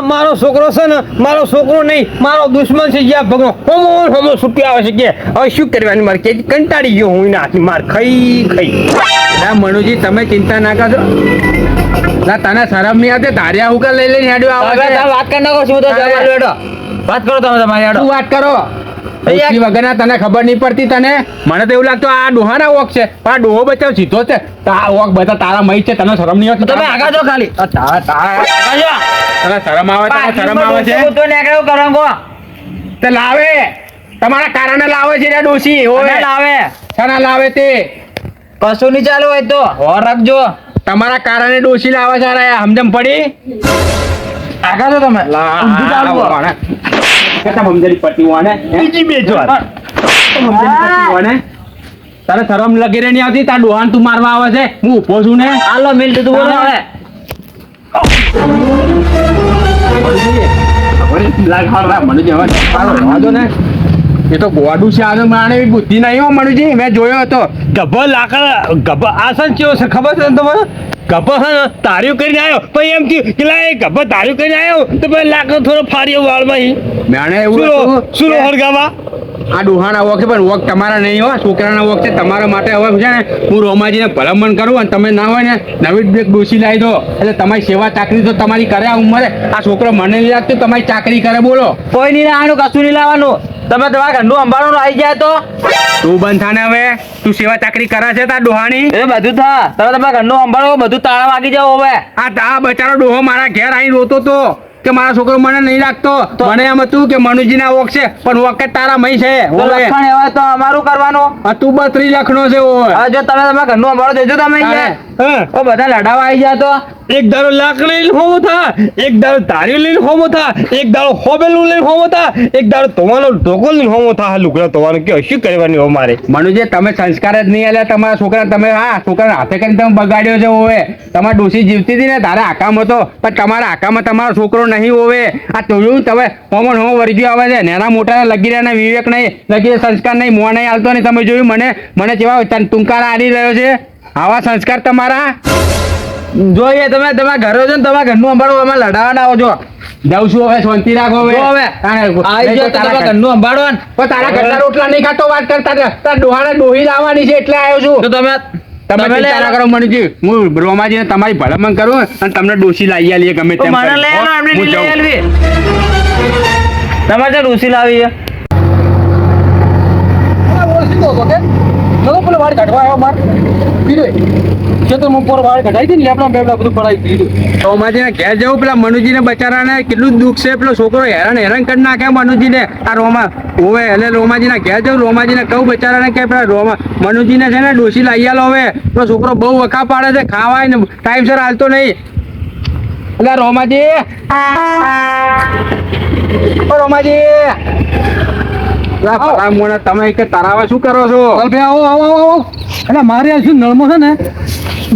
આ મારો છોકરો છે ને મારો છોકરો નહીં મારો દુશ્મન છે જ્યાં ભગવાન હોમો હોમો છૂટી આવે છે કે હવે શું કરવાની? મારે કે કંટાળી ગયો હું એના હાથની માર ખાઈ ખાઈ. ના મનુજી તમે ચિંતા ના કરજો ના તને શરમ નહીં આવતી ધાર્યા હુકા લઈ લઈને હેડ્યો આવે વાત કરી નાખો છું તો બેઠો વાત કરો તમે તમારી તું વાત કરો? ડોશી વગરના તને ખબર નહીં પડતી તને? મને તો એવું લાગતું આ ડોહાના ઓક છે. પણ આ ડોહો બચાવ સીધો છે. તા ઓક બધા તારા મહી છે. તને શરમ નહીં આવતી? તમે આગા જો ખાલી. તારા- તારા- તને શરમ આવે તને શરમ આવે છે? તો કરવાનું કહો. તે લાવે. તમારા કારણે લાવે છે રે ડોશી. અને ઓય લાવે. સના લાવે તે. કશું નહીં ચાલુ હોય તો. હોર રાખજો. તમારા કારણે ડોશી લાવે છે સમજમ પડી? આગા તમે? બીજી બે જ? તારે શરમ લગી રે નહીં આવતી? તાર ડોહાન તું મારવા આવે છે. હું ઊભો છું ને. હાલો મિલ તું બોલો. હવે. એ તો ગોડું છે આનો માણે એવી બુદ્ધિ નહીં હો મનુજી. મેં જોયો હતો. ગભો લાકડા ગભો આસન કેવો છે ખબર છે તમારે? ગભો ને તાર્યું કરીને આવ્યો પછી એમ થયું કે લા એ ગભો તાર્યું કરીને આવ્યો તો પછી લાકડો થોડો ફાડ્યો વાળમાં ઈ. મેણે એવું સુરો હળગાવા? આ ડોહાના છે પણ વોક તમારા નહીં હોય છોકરાના છે તમારા માટે હવે છે ને હું રોમાજીને ભલામણ કરું અને તમે ના હોય ને નવી બ્રેક ડોસી લાવી દો. એટલે તમારી સેવા ચાકરી તો તમારી કરે આ ઉંમરે. આ છોકરો મને નહીં લાગતું તમારી ચાકરી કરે બોલો. કોઈ નહીં આનું કશું નહીં લાવવાનું. તમે તમારા ઘરનું અંબાણું આવી જાય તો? તું બંધ થાને હવે. તું સેવા ચાકરી કરે છે તાર ડોહાણી? એ બધું થા. તમે તમારા ઘરનું અંબાણું બધું તાળા વાગી જાવ હવે. આ તા બચારો ડોહો મારા ઘેર આવીને રોતો તો કે મારા છોકરો મને નહીં લાગતો તો- મને એમ હતું કે મનુજી ના વોક છે પણ જ તારા મય છે. લખણ એવા તો અમારું કરવાનું. આ તું બત્રી લખનો છે ઓવે. હવે જો તમે તમારા ઘરનું અંબાડો દેજો તમે ઓ બધા લડાવા આવી જાય તો. એક દાડો લાકડી લઈને થા એક દાડો તારી લઈને હોમો થા એક દાડો હોબેલું લઈને હોમો થા એક દાડો તોવાનો ઢોકો લઈને હોમો થા હા લુગડા તોવાનો કે શું કરવાની હોય મારે મનુજે, તમે સંસ્કાર જ નહીં આલ્યા તમારા છોકરા. તમે હા છોકરા હાથે કરીને તમે બગાડ્યો છે હોવે તમારા ડોસી જીવતી હતી ને, તારા આકામ હતો, પણ તમારા આકામાં તમારો છોકરો નહીં હોવે આ જોયું તમે હોમો હો વર્ગ્યો આવે છે. નેના મોટા લગી રહ્યા વિવેક નહીં, લગી સંસ્કાર નહીં, મોં નહીં હાલતો નહીં તમે જોયું મને મને જેવા ટૂંકારા આડી રહ્યો છે? આવા સંસ્કાર તમારા? જોઈએ તમે તમારા ઘરે છો ને તમારા ઘરનું અંબાડો અમે લડાવા ના આવો છો જાઉં છું હવે શાંતિ રાખો હવે. જો હવે. આવી તારા તમારા ઘરનું અંબાડો ને. પણ તારા ઘરના રોટલા નહીં ખાતો વાત કરતા. તારા ડોહાને ડોહી લાવવાની છે એટલે આવ્યો છું. તો તમે તમે ચિંતા ના. કરો મનુજી હું રોમાજીને તમારી ભલામણ કરું અને તમને ડોસી લાવી આલીએ ગમે તો તેમ મને. લઈ આવો એમને લઈ આલવી. તમારે ડોસી લાવી છે. રોમાજીને ઘેર જવું પેલા મનુજીને બચારાને કેટલું દુઃખ છે. પેલો છોકરો હેરાન હેરાન કરી નાખે મનુજીને. આ રોમા હોવે એટલે રોમાજીના ઘેર જવું, રોમાજીને કહું બચારાને કે પેલા રોમા, મનુજીને છે ને ડોસી લાવી આલો હવે. પેલો છોકરો બહુ વખા પાડે છે, ખાવાય ને ટાઈમસર હાલતો નહીં. એટલે રોમાજી. રોમાજી. તમે કે તરાવા શું કરો છો? ભાઈ આવો આવો આવો આવો. એટલે મારે શું નળમો છે ને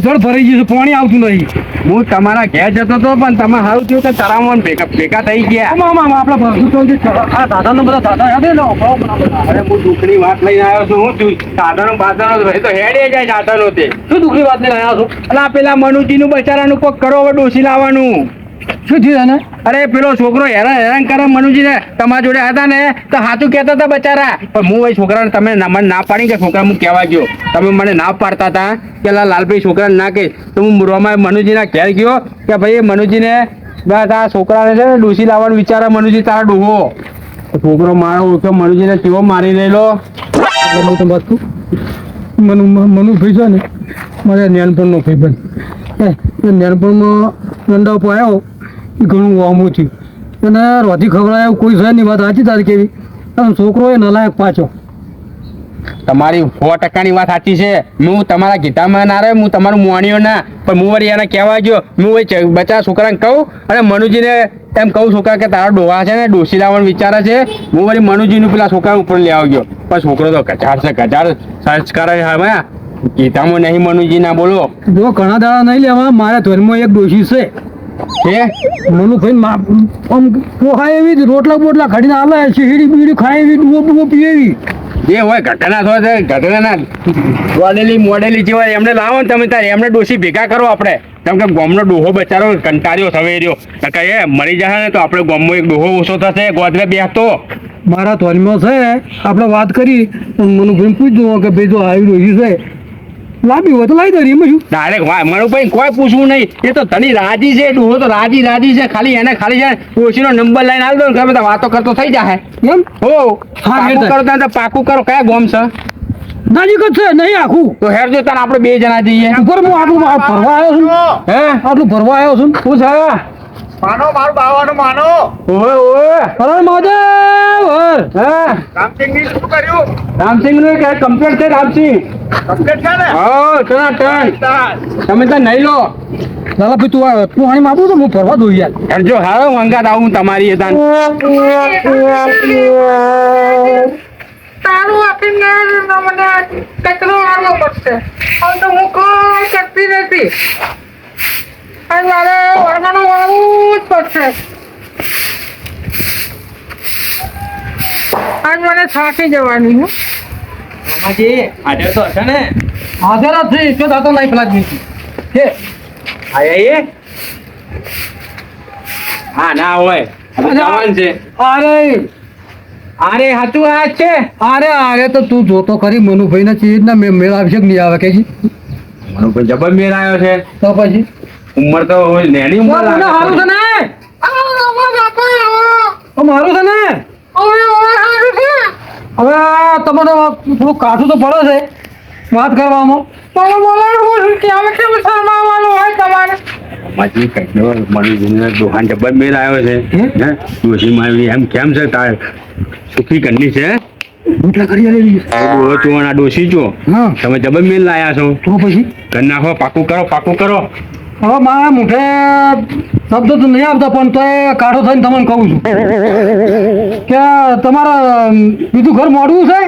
જળ ભરાઈ ગયું છે પાણી આવતું નહીં હું તમારા ઘેર જતો હતો પણ તમે સારું થયું કે તરાવમાં ભેગા ભેગા થઈ ગયા. આપણા ભરતું આ દાદાનો બધા દાદા યાદ. અરે હું દુઃખની વાત લઈને આવ્યો છું હું છું. એ તો હેડે જાય સાધનો તે. શું દુઃખની વાત લઈને આવ્યો છો? એટલે પેલા મનુજીનું બચારાનું કોક કરો ડોસી લાવવાનું. શું થયું એને અરે, પેલો છોકરો હેરાન હેરાન કરે મનુજીને. તમારા જોડે હતા ને, તો સાચું કહેતા હતા બચારા. પણ હું એ છોકરાને તમે મને ના પાડી કે છોકરા હું કહેવા ગયો? તમે મને ના પાડતા હતા કે લાલભાઈ છોકરાને ના કહે? તો હું રોમા મનુજીના ઘેર ગયો કે ભાઈ મનુજીને બસ આ છોકરાને છે ને ડૂસી લાવવાનું વિચારે, મનુજી તારા ડોહો. છોકરો મારો ઓળખ્યો, મનુજીને કેવો મારી રહેલો? મનુ મનુ ભાઈ છે ને, મારે નાનપણનો ભાઈ બન નાનપણમાં ઉપર આવ્યો. એ ઘણું વામું થયું. અને રોધી ખવડાય કોઈ છે નહીં વાત સાચી તારી કેવી? અને છોકરો એ નલાયક પાછો. તમારી સો ટકાની વાત સાચી છે. હું તમારા ગીતામાં ના રહે હું તમારું મોણ્યો ના. પણ હું વળી એને કહેવા ગયો હું એ બચા છોકરાને કહું અને મનુજીને એમ કહું છોકરા કે તારા ડોહા છે ને ડોસી લાવવાનું વિચારે છે. હું વળી મનુજીનું પેલા છોકરા ઉપર લેવા ગયો પણ છોકરો તો ગજાર છે ગજાર સંસ્કાર હવે ગીતામાં નહીં મનુજી ના બોલો. જો ઘણા દાડા નહીં લેવા મારા ધર્મમાં એક ડોસી છે. છે મનુભાઈ મા આમ પોહાય એવી જ રોટલા બોટલા ખડીને આલે શીડી બીડી ખાય એવી ડુઓ ડુઓ પીએ એવી જે હોય ઘટના થાય છે ઘટનાના વાડેલી મોડેલી જેવા એમને લાવો ને તમે તારે એમને ડોસી ભેગા કરો આપણે. કેમ કે ગોમનો ડોહો બચારો કંટાળ્યો સવેર્યો. કે એ મરી જશે ને તો આપણે ગોમમાં એક ડોહો ઓછો થશે ગોદરે બેસતો. મારા ધોનમાં છે આપણે વાત કરી મનુભાઈ પૂછજો કે ભાઈ જો આવી રહ્યું છે લાંબી હોય તો લાવી દે એમાં શું ડાયરેક્ટ વાય મારું ભાઈ કોઈ પૂછવું નહીં. એ તો તની રાજી છે ડોહો તો રાજી રાજી છે. ખાલી એને ખાલી છે ઓછીનો નંબર લઈને આવી દો ને બધા વાતો કરતો થઈ જાય એમ? હો હા, પાકું કરો ત્યાં તો પાકું કરો કયા ગોમ છે? નાની જ છે નહીં આખું. તો હેર જો તાર આપણે બે જણા જઈએ. ઉપર હું આટલું ફરવા આવ્યો છું હે? આટલું ફરવા આવ્યો છું શું છે? માનો મારું બાવાનું માનો. ઓય ઓય હરણ મહાદેવ હર. હા? રામસિંહની શું કર્યું? રામસિંહનું કે કમ્પ્લીટ છે રામસિંહ. કમ્પ્લીટ છે ને? હા ટના ટન તમે તો નહીં લો. લાલા ભાઈ તું આ તું આણી આપું તો હું ફરવા દઉં યાર. જો હારો મંગાત આવું તમારી એ તાન. તારું આપીને મને કચરો આવવો પડશે. હવે તો હું કોઈ કરતી નથી. મારે વળવાનું વાળવું જ પડશે. આજ મને થાકી જવાની હું. મામાજી આજે તો હશે ને? હાજર જ છે શું થતો નહીં પેલા દિવસે. કે આયા એ હા ના હોય. જવાન છે. અરે. અરે હાતું આ છે? અરે અરે તો તું જોતો ખરી મનુભાઈ ના ચીજ ના મેળ આવશે કે નહીં આવે કે મનુભાઈ જબર મેળ આવ્યો છે. તો પછી? ઉંમર તો નેની ઉંમર લાગે સારું છે. ને? આવો, આવો, બાપા, આવો. તો મારું છે ને? હવે, તમને થોડું કાઠું તો પડે છે. વાત કરવામાં. મને બોલાવું કે હવે કેમ શરમાવાનું હોય તમારે? માજી કઈનો મળી જઈને દોહાન જબર મેર આવ્યો છે. હે? મારી એમ કેમ છે તાર? સુખી કરની છે? કરી ડોશી તમે જબર મેલ લાયા છો. તો પછી? ઘર નાખો પાકું કરો પાકું કરો. હવે મારા મુઠે શબ્દ તો નહીં આવતા પણ તો એ કાઢો થઈને તમને કહું છું. કે તમારા બીજું ઘર મોડવું છે?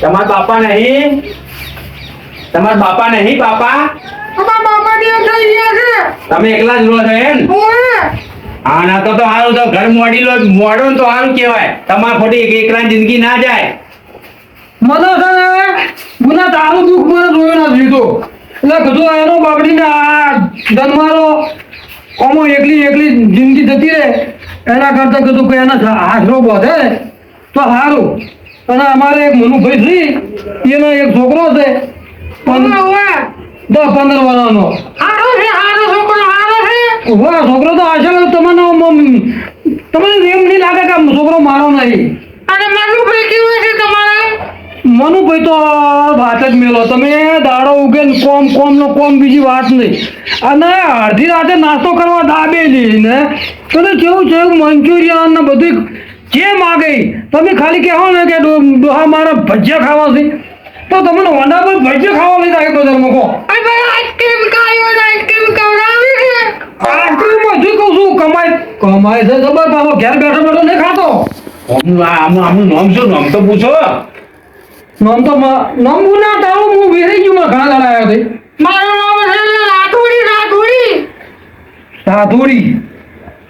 તમારા બાપા નહીં? તમારા બાપા નહીં બાપા? અમારા બાપા દેવ થઈ ગયા છે. તમે એકલા જ રહો છો એમ? ઓય હા. ના તો તો સારું તો ઘર મોડી લો. મોડો ને તો સારું કહેવાય. તમારે ખોટી એક એકલા જિંદગી ના જાય. મને છે ને? ગુના તારું દુઃખ મને જોયું નથી લીધો એટલે કીધું એનો બાપડીને આ જન્મારો. ઓમો એકલી એકલી જિંદગી જતી રહે. એના કરતા કીધું કે એના આશરો બધે. તો સારું અને અમારે એક મનુભાઈ છે એનો એક છોકરો છે. પણ દસ પંદર વર્ષનો છોકરો હારો છે? છોકરો તો હશે તમને તમને એમ નહીં લાગે કે છોકરો મારો નહીં. અને મારું ભાઈ કેવું છે તમારે? મનુભાઈ તો વાત જ મેલો. તમે દાડો ઉગે ને કોમ કોમ નો કોમ બીજી વાત નહીં. અને અડધી રાતે નાસ્તો કરવા દાબે ને તમે કેવું છે મંચુરિયન ને બધું જે માગે તમે ખાલી કહેવો ને કે ડોહા મારા ભજીયા ખાવા છે. તો તમને વંડા પર ભજીયા ખાવા લઈ જાય બજારમાં કહો અરે ભાઈ આઈસ્ક્રીમ હોય તો આઈસ્ક્રીમ ખવડાવી છે. આઈસ્ક્રીમ હજુ કહું છું? કમાય કમાય છે ખબર? બાબો ઘેર બેઠો બેઠો નહીં ખાતો. આમનું આ- આમનું નામ શું? નામ તો પૂછો. નામ તો મ- નામ હું ના તારું હું વિસરી ગયું મને ઘણા દાડા આવ્યા મારું નામ છે રાઠોડી રાઠોડી રાધુડી.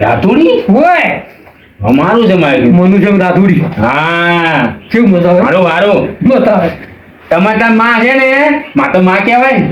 રાતુડી હોય. અમારું છે મારું. છે રાધુડી. હા. કેવું મજા આવે? મારો વારો બતાવે તમારે માં છે ને માં તો માં કહેવાય.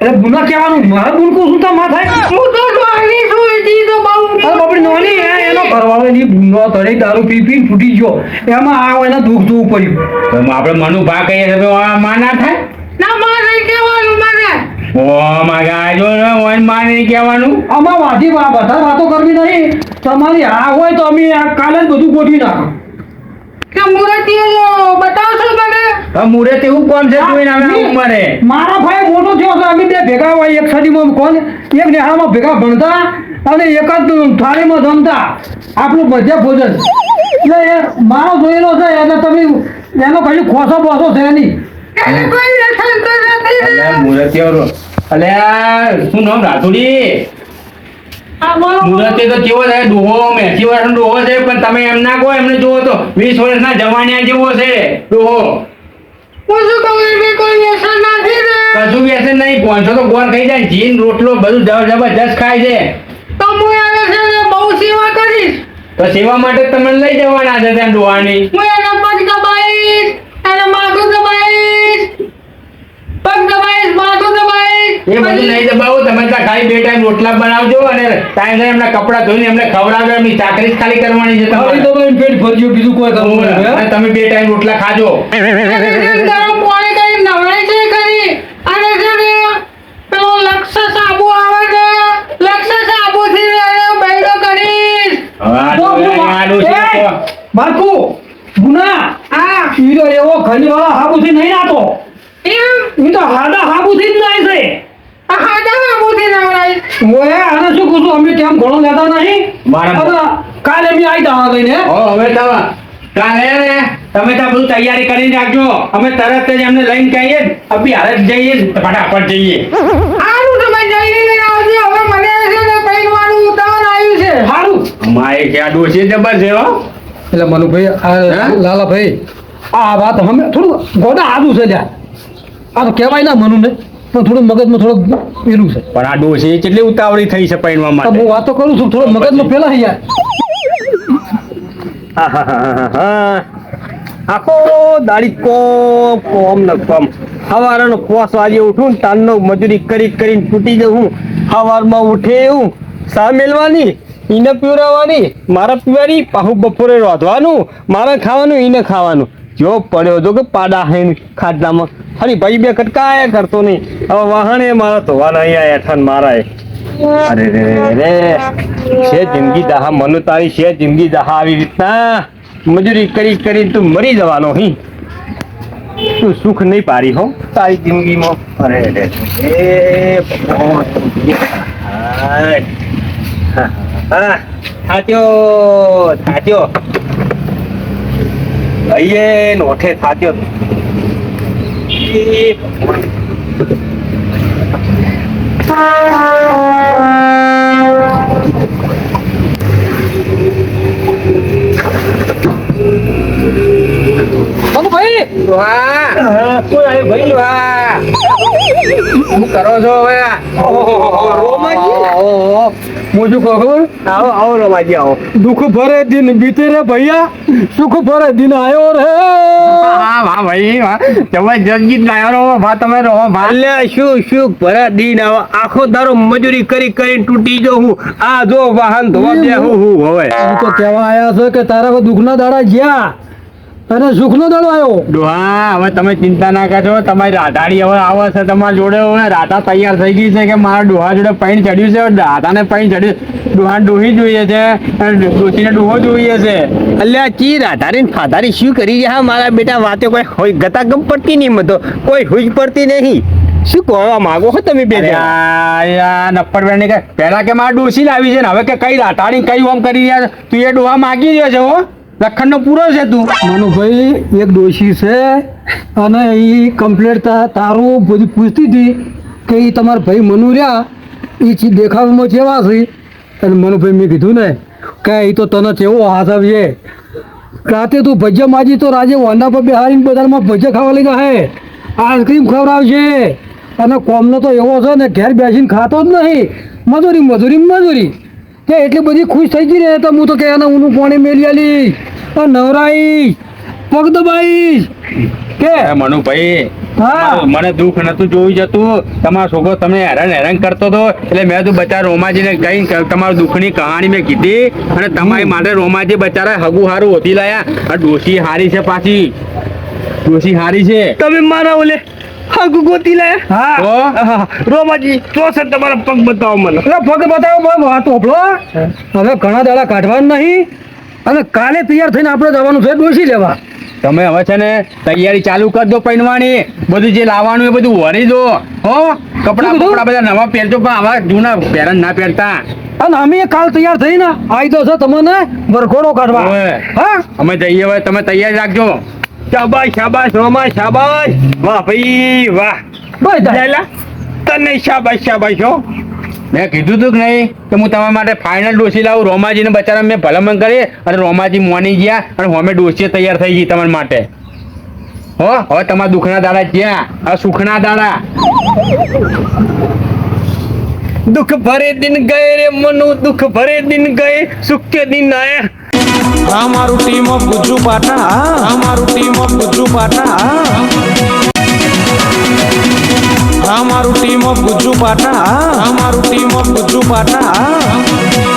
એટલે ગુના કહેવાનું મારે ગુનકું શું તારમાં થાય. હું તો નાની છું એથી તો બહુ અરે બાપડી નોની હે, એનો ઘરવાળો એની બુનો તળે દારૂ પી પી ફૂટી ગયો. એમાં આ એના દુઃખ જોવું પડ્યું. તો આપણે મનુ ભા કહીએ તો આ માં ના થાય? ના મારે કહેવાનું મને ઓ માગા જો ને ઓનમાં નહીં કહેવાનું? આમાં વાજી વા- વધારે વાતો કરવી નહીં. તમારી આ હોય તો અમે આ કાલે જ બધું ગોઠવી નાખો. કે મુરતીઓ બતાવશો મને તેવું મુરત એવું કોમ છે જોઈને અમે આ ઉંમરે મારા. ભાઈ મોટો થયો છે અમે બે ભેગા હોય એક સદીમાં કોણ? એક નેહામાં ભેગા ભણતા અને એક જ થાળીમાં જમતા. આપણું મધ્ય ભોજન. એટલે એ મારો જોયેલો છે એટલે તમે એનો કઈ ખોસો બોસો છે નહીં. કોઈ અલ્યા શું નામ રાતુડી મુરતે તો કેવો છે ડોહો મેસી ડોહો છે પણ તમે એમ ના કહો એમને જુઓ તો વીસ વર્ષના જવાનિયા જેવો છે ડોહો. વ્યસન કશું બેસે નહીં પહોંચો તો ગોળ ખાઈ જાય જીન રોટલો બધું જબર જબરજસ્ત ખાય છે. તો હું આવે છે બહુ સેવા કરીશ. તો સેવા માટે તમને લઈ જવાના છે ત્યાં ડોહાની એ બધું નહીં દબાવો તમે ત્યાં ખાલી બે ટાઈમ રોટલા બનાવજો અને ટાઈમ એમના કપડાં ધોઈને એમને ખવડાવજો એમની ચાકરી ખાલી કરવાની છે તમારી. તો ભાઈ પેટ ભરજો બીજું કોઈ કરવું અને તમે બે ટાઈમ રોટલા ખાજો. આ તો હું ડોહા, આ ડોશી એ, તો- બારકુ, ગુના, હા. ઈ તો એવો ખંડવાળા હાબુથી નહીં નાતો. એમ? ઈ તો હાડા હાબુથી જ જાય છે. ઓએ, આને શું કહું છું, અમે કેમ ઘણો લેતા નહીં? મારા કાલે અમે તા લઈને. હો, હવે તમે કાલે ને તમે ત્યાં બધું તૈયારી કરીને રાખજો. અમે તરત જ એમને લઈને કહીએ અભી હારે જઈએ ફટાફટ જઈએ. આનું તમે જઈને આવજો હવે મને છે ને પૈણવાનું ઉતાવળ આવ્યું છે. સારું મારે કે આ ડોશી જબર છે હો? એટલે મનુભાઈ આ? લાલાભાઈ આ વાત અમે થોડું ગોડા આદુ છે લ્યા. આ તો કહેવાય ના મનુ ને પણ થોડું મગજમાં થોડું પેલું છે. પણ આ ડોશી કેટલી ઉતાવળી થઈ છે પૈણવા માટે? હું વાતો કરું છું થોડું મગજમાં પેલા યાર. આખો દાડી કોમ કોમ ન કોમ. સવારનો પોસ વાગે ઉઠું ને તાનનો મજૂરી કરી કરીને તૂટી હું. સવારમાં ઉઠે એવું સા મેલવાની ઈને પીવડાવવાની મારા પીવાની પાહુ બપોરે રોધવાનું મારે ખાવાનું ઈને ખાવાનું. જો પડ્યો તો કે પાડા હૈન ખાટલામાં ફરી ભાઈ બે કટકાયા કરતો નહીં હવે વાહણે મારા ધોવાના અહીંયા હેઠાન મારા અરે રે છે જિંદગી દહા મનુ તારી છે જિંદગી દહા આવી રીતના મજૂરી કરી કરી તું મરી જવાનો હી તું સુખ નહીં પારી હો તારી જિંદગીમાં અરે રે એ ભગવાન. હા, થાત્યો થાચ્યો થાચ્યો અયે નોઠે થાચ્યો એ ભગવાન. મનુભાઈ ડોહા કોઈ આવ્યું ભાઈ ડોહા શું કરો છો હવે? ઓહો, હું ખબર? આવો આવો રમાજી આવો. દુઃખ ભરે દિન બીતે રે ભૈયા સુખ ભરે દિન આયો રે. હા વાહ ભાઈ વાહ. જબરજસ્ત ગીત ગાયો રહો ભા તમે રહો ભા અલ્યા શું સુખ ભરા દિન આવો? આખો દારો મજૂરી કરી કરી તૂટી જો હું. આ જો વાહન ધોવા દે હું હું હવે. હું તો કહેવા આયા છે કે તારા દુઃખના દાડા જ્યાં અને સુખનો દડો આવ્યો ડોહા હવે તમે ચિંતા ના કરજો તમારી રાધાડી હવે આવે છે તમારા જોડે. હવે રાધા તૈયાર થઈ ગઈ છે કે મારા ડોહા જોડે પૈણ ચડ્યું છે? રાધાને પૈણ ચડ્યું ડોહા ડોહી જોઈએ છે. ડોસીને ડોહો જોઈએ છે. અલ્યા ચી રાધારીન ફાધારી શું કરી રહ્યા? મારા બેટા વાતે કોઈ હોય ગતાગમ પડતી નહીં મતો. કોઈ હુજ પડતી નહીં. શું કહેવા માંગો છો તમે બે નપ્પર બેન કે પહેલા કે મારા ડોસી લાવી છે ને હવે કે કઈ રાટાડી કઈ ઓમ કરી રહ્યા છે? તું એ ડોહા માગી રહ્યો છે હો. લખણનો પૂરો છે તું. મનુભાઈ, એક દોષી છે અને એ કમ્પ્લેટ તારું બધી પૂછતી હતી કે એ તમારા ભાઈ મનુ રહ્યા. એ ચી દેખાવમાં કેવા છે? અને મનુભાઈ મેં કીધું ને કે એ તો તને કેવો હાથ આવશે રાતે તું ભજ્ય માજી તો રાજે વાંડા પર બેહારીને બજારમાં ભજ્ય ખાવા લઈ હે આઈસ્ક્રીમ ખવડાવશે અને કોમનો તો એવો છે ને, ઘેર બેસીને ખાતો જ નહીં. મજૂરી મજૂરી મજૂરી. કે એટલી બધી ખુશ થઈ ગઈ ને તો હું તો કે એને ઊનું પાણી મેલી આલી. નવરાઈ પગ દબાઈ કે મનુભાઈ હા. મને દુઃખ નતું જોયું જતું. તમારો છોકરો તમને હેરાન હેરાન કરતો હતો. એટલે મેં તો બચારા રોમાજીને કઈ તમારા દુઃખની કહાણી મેં કીધી અને તમારી માટે રોમાજી બચારા હગુ હારું હોતી લાયા. આ ડોશી હારી છે પાછી. ડોશી હારી છે. તમે મારા ઓલે હાગુ ગોતી લે. હા. રોમાજી તો છે તમારા પગ બતાવો મને. એટલે પગ બતાવો મને વાત ઓપલો હવે ઘણા દાડા કાઢવાના નહીં. અને કાલે તૈયાર થઈને આપણે જવાનું છે ડોસી લેવા. તમે હવે છે ને તૈયારી ચાલુ કરી દો પહેરવાની. બધું જે લાવવાનું એ બધું વળી દો. હો? કપડા કપડા બધા નવા પહેરજો પણ આવા જૂના પહેરન ના પહેરતા. અને અમે કાલ તૈયાર થઈને આવી તો છે તમને વરઘોડો કાઢવા. હા? અમે જઈએ હવે તમે તૈયાર રાખજો. શાબાશ શાબાશ રોમા શાબાશ. વાહ ભાઈ વાહ. બસ દાદા તને શાબાશ શાબાશ હો. મેં કીધું તું કે નહીં કે હું તમારા માટે ફાઇનલ ડોસી લાવું. રોમાજીને બચારા મેં ભલામણ કરી અને રોમાજી મોની ગયા અને હોમે ડોસી તૈયાર થઈ ગઈ તમારા માટે. હો હવે તમારા દુઃખના દાડા જ્યાં હવે સુખના દાડા. દુઃખ ભરે દિન ગયે રે મનુ દુઃખ ભરે દિન ગયે સુખ કે દિન આયા. અમારું ટીમ ઓફ ગુજ્જુ પાટણ. અમારું ટીમ ઓફ ગુજ્જુ પાટણ. અમારું ટીમ ઓફ ગુજ્જુ પાટણ. અમારું ટીમ ઓફ ગુજ્જુ પાટણ.